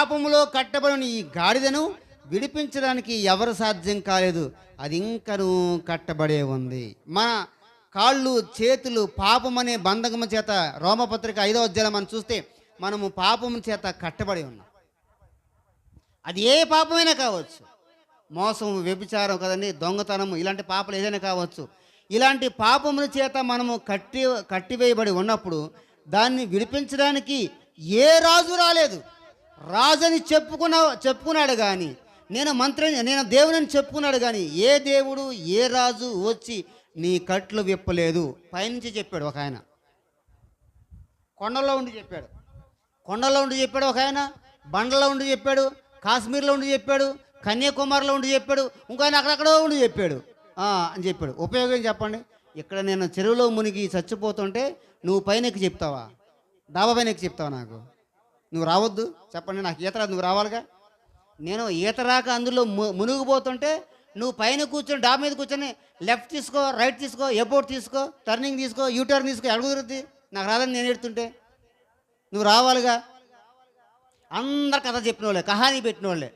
పాపములో కట్టబడిన ఈ గాడిదను విడిపించడానికి ఎవరు సాధ్యం కాలేదు. అది ఇంకను కట్టబడే ఉంది. మన కాళ్ళు చేతులు పాపం అనే బంధకము చేత రోమపత్రిక ఐదో అధ్యాయం మనం చూస్తే మనము పాపము చేత కట్టబడి ఉన్నాం. అది ఏ పాపమైనా కావచ్చు. మోసం వ్యభిచారం కదండి దొంగతనం ఇలాంటి పాపలు ఏదైనా కావచ్చు. ఇలాంటి పాపముల చేత మనము కట్టి కట్టివేయబడి ఉన్నప్పుడు దాన్ని విడిపించడానికి ఏ రాజు రాలేదు. రాజని చెప్పుకున్న చెప్పుకున్నాడు కానీ నేను మంత్రిని నేను దేవుని చెప్పుకున్నాడు కానీ ఏ దేవుడు ఏ రాజు వచ్చి నీ కట్లు విప్పలేదు? పైనుంచి చెప్పాడు ఒక ఆయన. కొండల్లో ఉండి చెప్పాడు. కొండల్లో ఉండి చెప్పాడు ఒక ఆయన బండలో ఉండి చెప్పాడు కాశ్మీర్లో ఉండి చెప్పాడు కన్యాకుమారిలో ఉండి చెప్పాడు ఇంకో ఆయన అక్కడక్కడో ఉండి చెప్పాడు. అని చెప్పాడు. ఉపయోగం చెప్పండి? ఇక్కడ నేను చెరువులో మునిగి చచ్చిపోతుంటే నువ్వు పైన ఎక్కి చెప్తావా? డాబా పైన ఎక్కి చెప్తావా నాకు? నువ్వు రావద్దు. చెప్పండి నాకు ఈత రాదు. నువ్వు రావాలిగా? నేను ఈత రాక అందులో మునిగిపోతుంటే నువ్వు పైన కూర్చొని డాబ్ మీద కూర్చొని లెఫ్ట్ తీసుకో రైట్ తీసుకో ఎబోట్ తీసుకో టర్నింగ్ తీసుకో యూ టర్న్ తీసుకో అడుగుతుంది నాకు రాదని నేను ఎడుతుంటే నువ్వు రావాలిగా? అందరు కథ చెప్పిన వాళ్ళే కహానీ పెట్టిన వాళ్ళే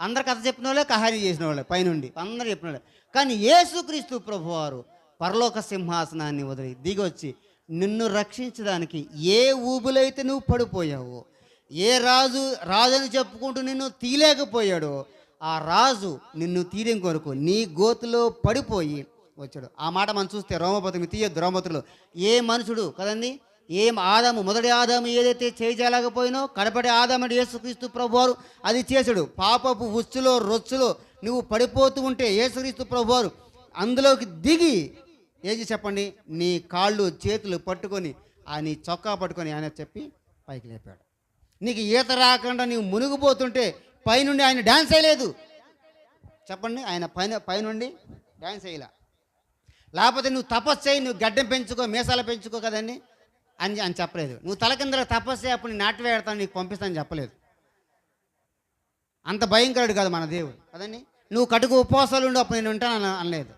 అందరు కథ చెప్పిన వాళ్ళే కహానీ చేసిన వాళ్ళే పైనుండి. అందరు చెప్పిన వాళ్ళే కానీ యేసుక్రీస్తు ప్రభువారు పరలోక సింహాసనాన్ని వదిలి దిగొచ్చి నిన్ను రక్షించడానికి ఏ ఊబులైతే నువ్వు పడిపోయావో ఏ రాజు రాజని చెప్పుకుంటూ నిన్ను తీయలేకపోయాడో ఆ రాజు నిన్ను తీయడం కొరకు నీ గోతులో పడిపోయి వచ్చాడు. ఆ మాట మనం చూస్తే రోమపతిని తీయద్దు. రోమతులు ఏ మనుషుడు కదండి? ఏం ఆదాము మొదటి ఆదాము ఏదైతే చేయజాలకపోయినో కడపటి ఆదాముడు యేసుక్రీస్తు ప్రభువారు అది చేశాడు. పాపపు ఉచ్చులో రొచ్చులో నువ్వు పడిపోతూ ఉంటే యేసుక్రీస్తు ప్రభువారు అందులోకి దిగి ఏది చెప్పండి? నీ కాళ్ళు చేతులు పట్టుకొని ఆ నీ చొక్కా పట్టుకొని ఆయన చెప్పి పైకి లేపాడు. నీకు ఈత రాకుండా నీవు మునిగిపోతుంటే పైనుండి ఆయన డ్యాన్స్ వేయలేదు. చెప్పండి ఆయన పైన పైనుండి డ్యాన్స్ వేయలే? లేకపోతే నువ్వు తపస్సు చేయి నువ్వు గడ్డం పెంచుకో మీసాలు పెంచుకో కదండి. అని అని చెప్పలేదు. నువ్వు తల కింద తపస్సు చేయి అప్పుడు నాటి వేడతాను నీకు పంపిస్తాను చెప్పలేదు. అంత భయంకరుడు కాదు మన దేవుడు. కదండి? నువ్వు కటుకు ఉపవాసాలు ఉండి అప్పుడు నేను ఉంటాను అనలేదు.